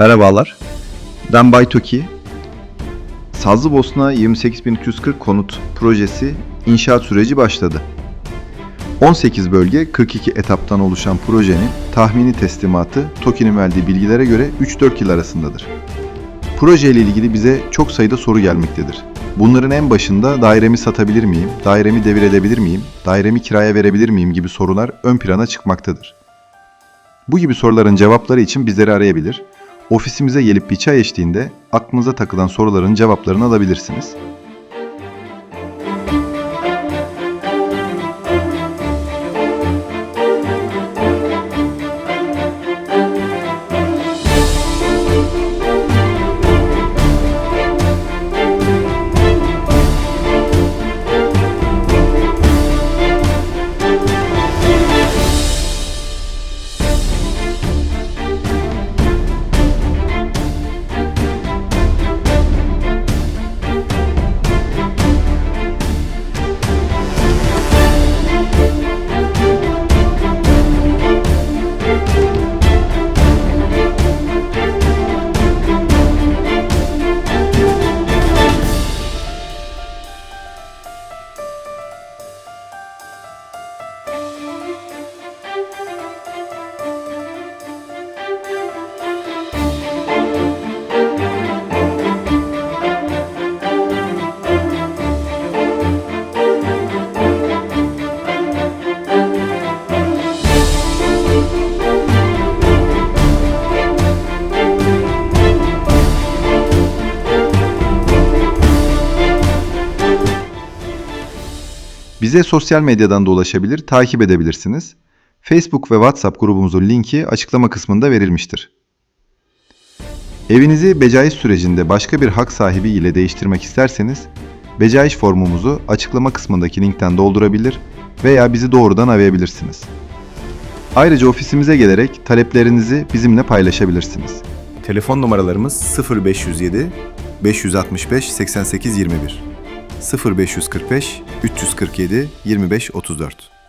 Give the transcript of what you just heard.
Merhabalar. Ben Bay Toki. Sazlıbosna 28340 konut projesi inşaat süreci başladı. 18 bölge 42 etaptan oluşan projenin tahmini teslimatı TOKİ'nin verdiği bilgilere göre 3-4 yıl arasındadır. Proje ile ilgili bize çok sayıda soru gelmektedir. Bunların en başında dairemi satabilir miyim, dairemi devir edebilir miyim, dairemi kiraya verebilir miyim gibi sorular ön plana çıkmaktadır. Bu gibi soruların cevapları için bizleri arayabilir, ofisimize gelip bir çay eşliğinde aklınıza takılan soruların cevaplarını alabilirsiniz. Bize sosyal medyadan da ulaşabilir, takip edebilirsiniz. Facebook ve WhatsApp grubumuzun linki açıklama kısmında verilmiştir. Evinizi becaiş sürecinde başka bir hak sahibi ile değiştirmek isterseniz, becaiş formumuzu açıklama kısmındaki linkten doldurabilir veya bizi doğrudan arayabilirsiniz. Ayrıca ofisimize gelerek taleplerinizi bizimle paylaşabilirsiniz. Telefon numaralarımız 0507 565 88 21 0545 347 25 34